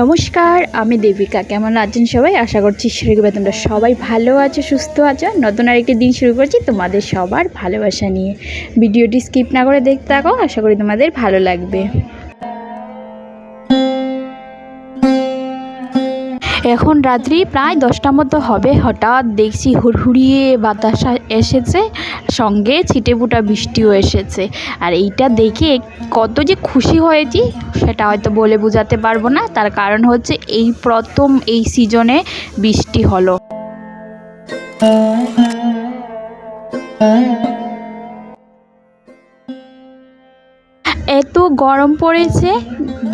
নমস্কার, আমি দেবিকা। কেমন আছেন সবাই? আশা করছি সেরকম তোমরা সবাই ভালো আছো, সুস্থ আছো। নতুন আরেকটি দিন শুরু করছি তোমাদের সবার ভালোবাসা নিয়ে। ভিডিওটি স্কিপ না করে দেখতে থাকো, আশা করি তোমাদের ভালো লাগবে। এখন রাত্রি প্রায় দশটার মতো হবে। হঠাৎ দেখছি হুড়হুড়িয়ে বাতাস এসেছে, সঙ্গে ছিটেফোঁটা বৃষ্টিও এসেছে। আর এইটা দেখে কত যে খুশি হয়েছি, সেটা হয়তো বলে বোঝাতে পারব না। তার কারণ হচ্ছে এই প্রথম এই সিজনে বৃষ্টি হলো। এত গরম পড়েছে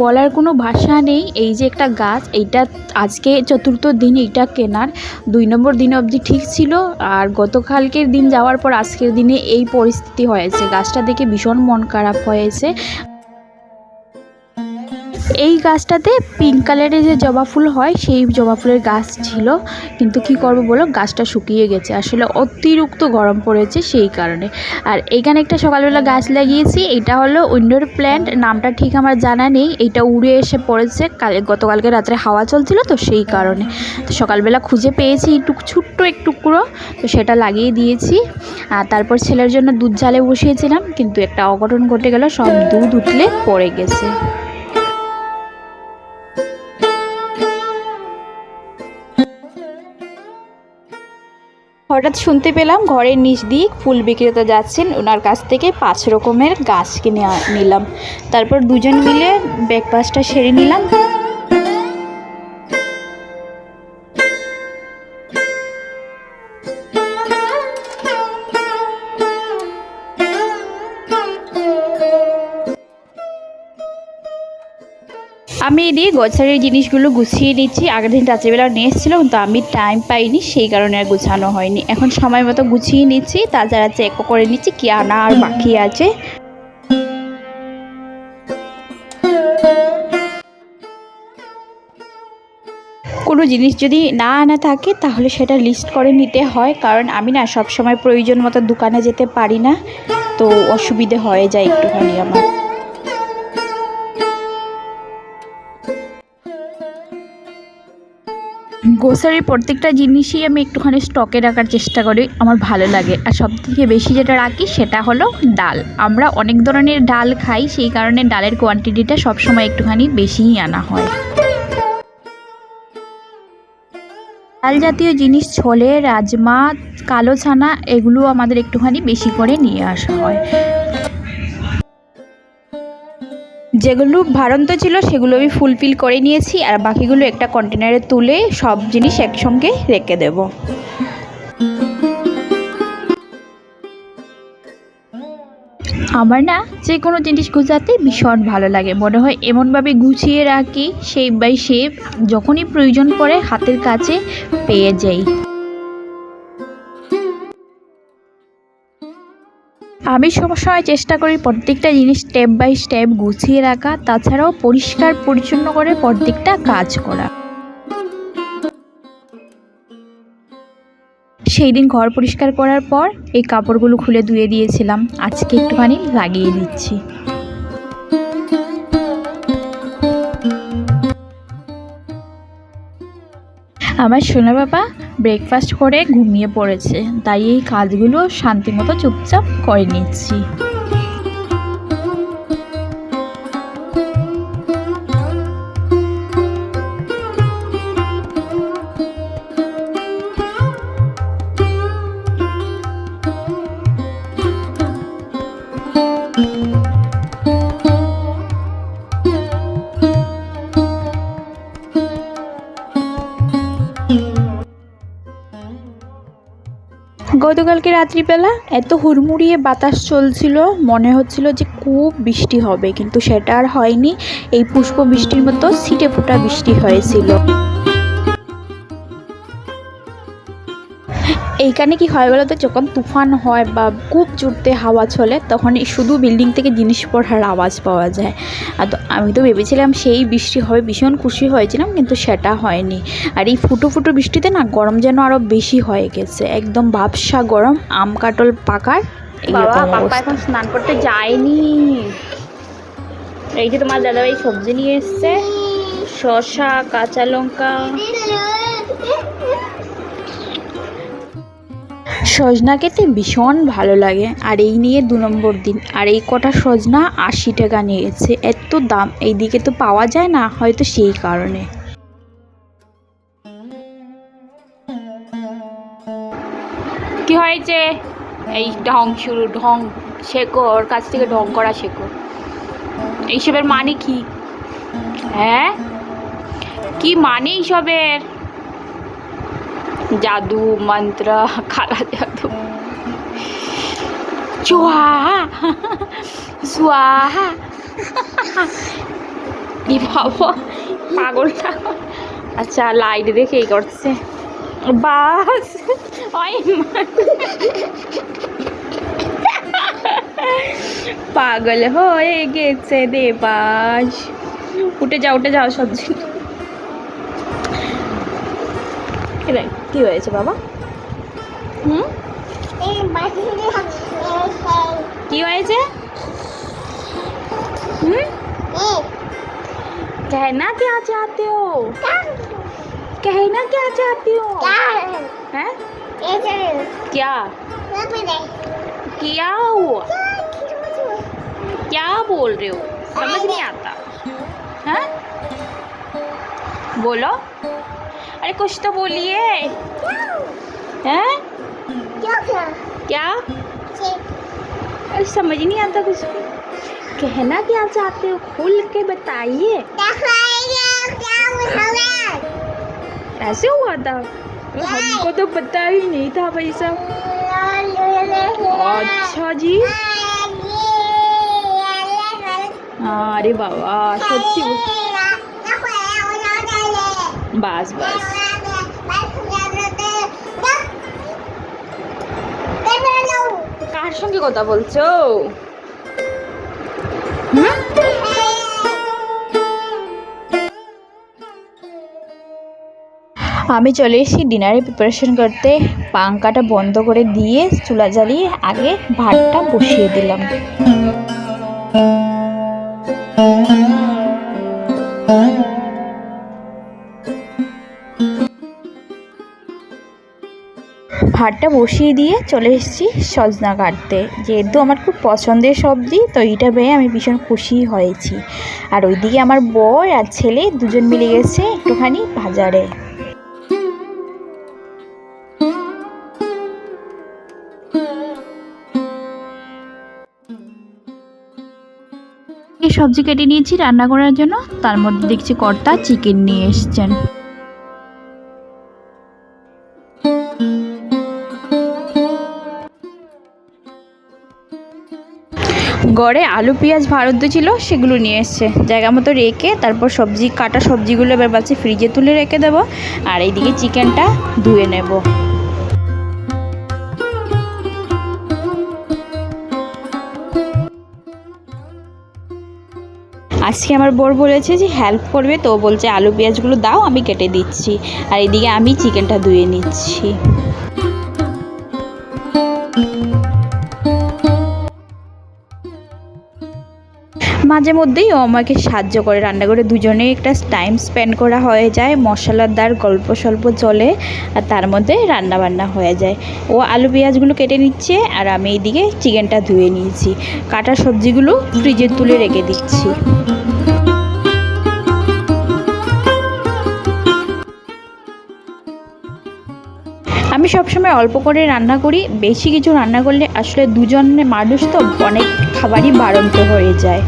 বলার কোনো ভাষা নেই। এই যে একটা গাছ, এইটা আজকে চতুর্থ দিন এইটা কেনার। দুই নম্বর দিন অবধি ঠিক ছিল। আর গতকালকের দিন যাওয়ার পর আজকের দিনে এই পরিস্থিতি হয়েছে। গাছটা দেখে ভীষণ মন খারাপ হয়েছে। এই গাছটাতে পিঙ্ক কালারের যে জবা ফুল হয়, সেই জবা ফুলের গাছ ছিল। কিন্তু কি করব বলো, গাছটা শুকিয়ে গেছে। আসলে অতিরিক্ত গরম পড়েছে সেই কারণে। আর এইখানে একটা সকালবেলা গাছ লাগিয়েছি, এটা হলো উইন্ডোর প্ল্যান্ট নামটা ঠিক আমার জানা নেই। এটা উড়ে এসে পড়েছে। কালে, গতকালকে রাত্রে হাওয়া চলছিল তো সেই কারণে। তো সকালবেলা খুঁজে পেয়েছি একটু ছোট্ট এক টুকরো, তো সেটা লাগিয়ে দিয়েছি। আর তারপর ছেলের জন্য দুধ জালে বসিয়েছিলাম, কিন্তু একটা অঘটন ঘটে গেল, সব দুধ উঠলে পড়ে গেছে। হঠাৎ শুনতে পেলাম ঘরের নিচ দিক ফুল বিক্রেতা যাচ্ছেন। ওনার কাছ থেকে পাঁচ রকমের গাছ কিনে নিলাম। তারপর দুজন মিলে ব্রেকফাস্টটা সেরে নিলাম। আমি এদিকে গোছারির জিনিসগুলো গুছিয়ে নিচ্ছি। আগের দিন রাত্রিবেলা নিয়ে এসেছিল, কিন্তু আমি টাইম পাইনি, সেই কারণে আর গুছানো হয়নি। এখন সময় মতো গুছিয়ে নিচ্ছি, তাছাড়া চেকও করে নিচ্ছি কি আনা আর বাকি আছে। কোনো জিনিস যদি না আনা থাকে, তাহলে সেটা লিস্ট করে নিতে হয়, কারণ আমি না সব সময় প্রয়োজন মতো দোকানে যেতে পারি না, তো অসুবিধে হয়ে যায় একটুখানি আমার। গ্রোসারির প্রত্যেকটা জিনিসই আমি একটুখানি স্টকে রাখার চেষ্টা করি, আমার ভালো লাগে। আর সব থেকে বেশি যেটা রাখি সেটা হলো ডাল। আমরা অনেক ধরনের ডাল খাই, সেই কারণে ডালের কোয়ান্টিটিটা সবসময় একটুখানি বেশিই আনা হয়। ডাল জাতীয় জিনিস, ছোলে, রাজমা, কালো ছানা, এগুলো আমাদের একটুখানি বেশি করে নিয়ে আসা হয়। যেগুলো ভারন্ত ছিল, সেগুলো আমি ফুলফিল করে নিয়েছি আর বাকিগুলো একটা কন্টেনারে তুলে সব জিনিস একসঙ্গে রেখে দেব। আমার না যে কোনো জিনিস গুছাতে ভীষণ ভালো লাগে। মনে হয় এমনভাবে গুছিয়ে রাখি শেপ বাই শেপ যখনই প্রয়োজন পড়ে হাতের কাছে পেয়ে যাই। আমি সবসময় চেষ্টা করি প্রত্যেকটা জিনিস স্টেপ বাই স্টেপ গুছিয়ে রাখা, তাছাড়াও পরিষ্কার, পরিচ্ছন্ন করে প্রত্যেকটা কাজ করা। সেই দিন ঘর পরিষ্কার করার পর এই কাপড়গুলো খুলে ধুয়ে দিয়েছিলাম। আজকে একটুখানি লাগিয়ে দিচ্ছি। আমার সোনা বাবা ব্রেকফাস্ট করে ঘুমিয়ে পড়েছে, তাই এই কাজগুলো শান্তি মতো চুপচাপ করে নিচ্ছি। গতকালকে রাত্রিবেলা এত হুড়মুড়িয়ে বাতাস চলছিল, মনে হচ্ছিল যে খুব বৃষ্টি হবে, কিন্তু সেটা আর হয়নি। এই পুষ্প বৃষ্টির মতো ছিটে ফোটা বৃষ্টি হয়েছিল। এইখানে কি হয় বলতো যখন তুফান হয় বা খুব জোরতে হাওয়া চলে তখন শুধু বিল্ডিং থেকে জিনিস পড়ার আওয়াজ পাওয়া যায়। আর তো আমি তো ভেবেছিলাম সেই বৃষ্টি হবে ভীষণ খুশি হয়েছিলাম কিন্তু সেটা হয়নি। আর এই ফুটো ফুটো বৃষ্টিতে না গরম যেন আরও বেশি হয়ে গেছে। একদম ভাবসা গরম আম কাটল পাকার এখন স্নান করতে যায়নি। এই যে তোমার দাদাভাই সবজি নিয়ে এসছে শসা কাঁচা লঙ্কা। সজনা খেতে ভীষণ ভালো লাগে। আর এই নিয়ে দু নম্বর দিন। আর এই কটা সজনা আশি টাকা নিয়েছে। এত দাম। এইদিকে তো পাওয়া যায় না, হয়তো সেই কারণে। কি হয়েছে? এই ঢং শুরু, ঢং শেখো, ওর কাছ থেকে ঢং করা শেখো। এইসবের মানে কি? হ্যাঁ? কি মানে এইসবের? জাদু, মন্ত্র, খালা জাদু। চুয়াহা সুয়াহা পাগলটা। আচ্ছা লাইট দেখে এই করছে। বাস। পাগল হয়ে গেছে দেবাস উঠে যাও উঠে যাও, সবজি। এবার কি হয়েছে বাবা হুম কি হয়েছে হুম कहना क्या चाहते हो कहना क्या चाहती हो हैं क्या क्या हुआ क्या बोल रहे हो समझ नहीं आता हैं बोलो अरे कुछ तो बोलिए। हैं? क्या अरे समझ नहीं आता कुछ। कहना क्या चाहते हो? खुल के बताइए। ऐसे हुआ था? हमको तो पता ही नहीं था भाई साहब। अच्छा जी। हाँ अरे बाबा सच्ची बस बस। কার সঙ্গে কথা বলছো? আমি চলে এসেছি ডিনারে প্রিপারেশন করতে। পাঙ্কাটা বন্ধ করে দিয়ে চুলা জ্বালিয়ে আগে ভাতটা বসিয়ে দিলাম। ভাতটা বসিয়ে দিয়ে চলে এসেছি সজনা কাটতে। যেহেতু আমার খুব পছন্দের সবজি, তো এইটা পেয়ে আমি ভীষণ খুশি হয়েছি। আর ওইদিকে আমার বর আর ছেলে দুজন মিলে গেছে একটুখানি বাজারে। সবজি কেটে নিয়েছি রান্না করার জন্য। তার মধ্যে দেখছি কর্তা চিকেন নিয়ে এসছেন। গড়ে আলু, পেঁয়াজ ভারত ছিল, সেগুলো নিয়ে এসছে। জায়গা মতো রেখে তারপর সবজি, কাটা সবজিগুলো এবার বাচ্চা ফ্রিজে তুলে রেখে দেবো। আর এইদিকে চিকেনটা ধুয়ে নেব। আজকে আমার বর বলেছে যে হেল্প করবে। তো বলছে, আলু, পেঁয়াজগুলো দাও, আমি কেটে দিচ্ছি। আর এদিকে আমি চিকেনটা ধুয়ে নিচ্ছি। মাঝে মধ্যেই ও আমাকে সাহায্য করে, রান্না করে। দুজনে একটা টাইম স্পেন্ড করা হয়ে যায়, মশলাদার গল্প স্বল্প চলে আর তার মধ্যে রান্না বান্না হয়ে যায়। ও আলু পেঁয়াজগুলো কেটে নিচ্ছে আর আমি এইদিকে চিকেনটা ধুয়ে নিয়েছি। কাটা সবজিগুলো ফ্রিজে তুলে রেখে দিচ্ছি। আমি সবসময় অল্প করে রান্না করি, বেশি কিছু রান্না করলে আসলে দুজন মানুষ তো অনেক খাবারই বাড়ন্ত হয়ে যায়।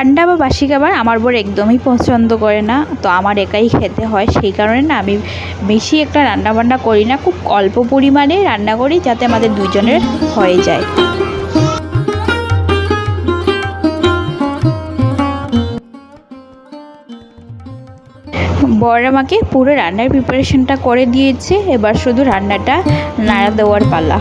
ঠান্ডা বা বাসি খাবার আমার বর একদমই পছন্দ করে না। তো আমার একাই খেতে হয়। সেই কারণে না আমি বেশি একটা রান্না বান্না করি না। খুব অল্প পরিমাণে রান্না করি যাতে আমাদের দুজনের হয়ে যায়। বর আমাকে পুরো রান্নার প্রিপারেশনটা করে দিয়েছে। এবার শুধু রান্নাটা নাড়া দেওয়ার পালা।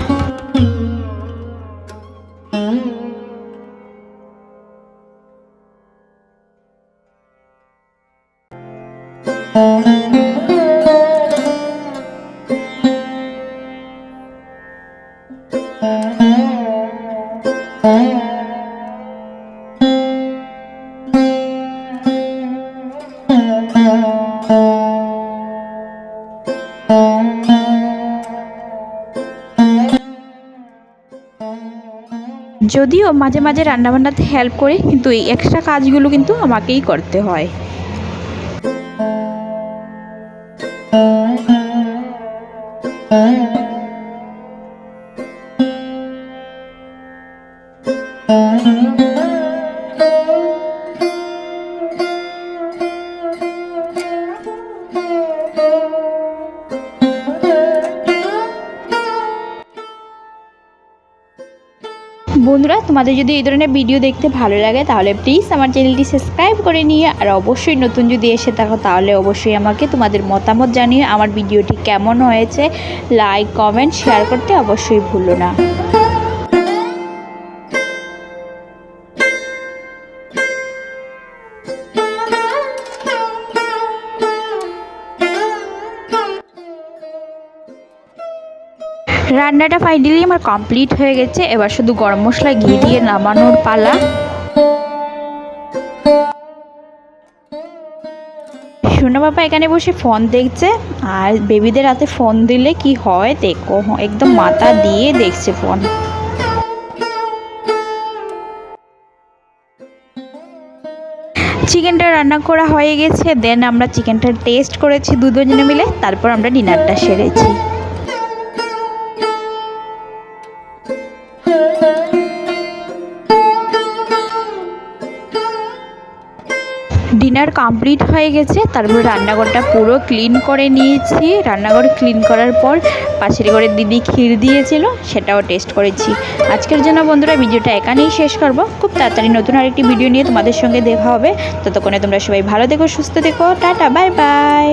যদিও মাঝে মাঝে রান্নাবান্নাতে হেল্প করি কিন্তু এই এক্সট্রা কাজগুলো কিন্তু আমাকেই করতে হয়। বন্ধুরা, তোমাদের যদি এই ধরনের ভিডিও দেখতে ভালো লাগে, তাহলে প্লিজ আমার চ্যানেলটি সাবস্ক্রাইব করে নিয়ে আর অবশ্যই নতুন যদি এসে থাকো, তাহলে অবশ্যই আমাকে তোমাদের মতামত জানিয়ে আমার ভিডিওটি কেমন হয়েছে। লাইক কমেন্ট শেয়ার করতে অবশ্যই ভুলো না। রান্নাটা ফাইনালি আমার কমপ্লিট হয়ে গেছে। এবার শুধু গরম মশলা, ঘি দিয়ে নামানোর পালা। সোনা বাবা, এখানে বসে ফোন দেখছে। আর বেবিদের হাতে ফোন দিলে কি হয়, দেখো। একদম মাথা দিয়ে দেখছে ফোন চিকেনটা রান্না করা হয়ে গেছে। দেন আমরা চিকেনটা টেস্ট করেছি দুজনে মিলে। তারপর আমরা ডিনারটা সেরেছি। ডিনার কমপ্লিট হয়ে গেছে, তারপর রান্নাঘরটা পুরো ক্লিন করে নিয়েছি। রান্নাঘর ক্লিন করার পর পাশের ঘরের দিদি ক্ষীর দিয়েছিল, সেটাও টেস্ট করেছি। আজকের জন্য বন্ধুরা ভিডিওটা এখানেই শেষ করব। খুব তাড়াতাড়ি নতুন আরেকটি ভিডিও নিয়ে তোমাদের সঙ্গে দেখা হবে। ততক্ষণে তোমরা সবাই ভালো দেখো সুস্থ দেখো টাটা বাই বাই